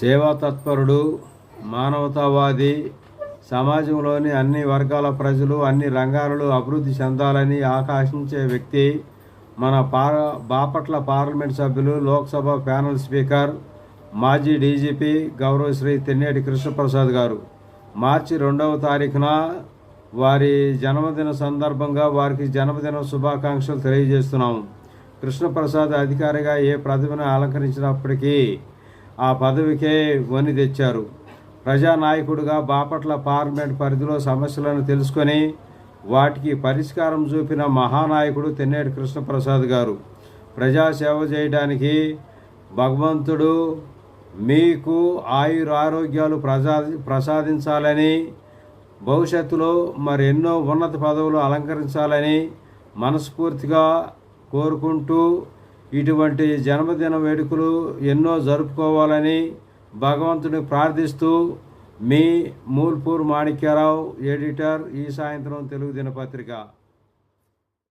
సేవా తత్పరుడు మానవతావాది సమాజంలోని అన్ని వర్గాల ప్రజలు అన్ని రంగాలలో అభివృద్ధి చెందాలని ఆకాంక్షించే వ్యక్తి మన పార బాపట్ల పార్లమెంట్ సభ్యులు లోక్సభ ప్యానల్ స్పీకర్ మాజీ డీజీపీ గౌరవశ్రీ తెన్నేటి కృష్ణప్రసాద్ గారు. మార్చి రెండవ తారీఖున వారి జన్మదిన సందర్భంగా వారికి జన్మదిన శుభాకాంక్షలు తెలియజేస్తున్నాము. కృష్ణప్రసాద్ అధికారిగా ఏ ప్రతిభను అలంకరించినప్పటికీ ఆ పదవికే వని తెచ్చారు. ప్రజానాయకుడిగా బాపట్ల పార్లమెంట్ పరిధిలో సమస్యలను తెలుసుకొని వాటికి పరిష్కారం చూపిన మహానాయకుడు తెన్నేటి కృష్ణప్రసాద్ గారు. ప్రజాసేవ చేయడానికి భగవంతుడు మీకు ఆయుర ఆరోగ్యాలు ప్రసా ప్రసాదించాలని భవిష్యత్తులో మరెన్నో ఉన్నత పదవులు అలంకరించాలని మనస్ఫూర్తిగా కోరుకుంటూ ఇటువంటి జన్మదిన వేడుకలు ఎన్నో జరుపుకోవాలని భగవంతుని ప్రార్థిస్తూ మీ మూల్పూర్ మాణిక్యరావు ఎడిటర్ ఈ సాయంత్రం తెలుగు దినపత్రిక.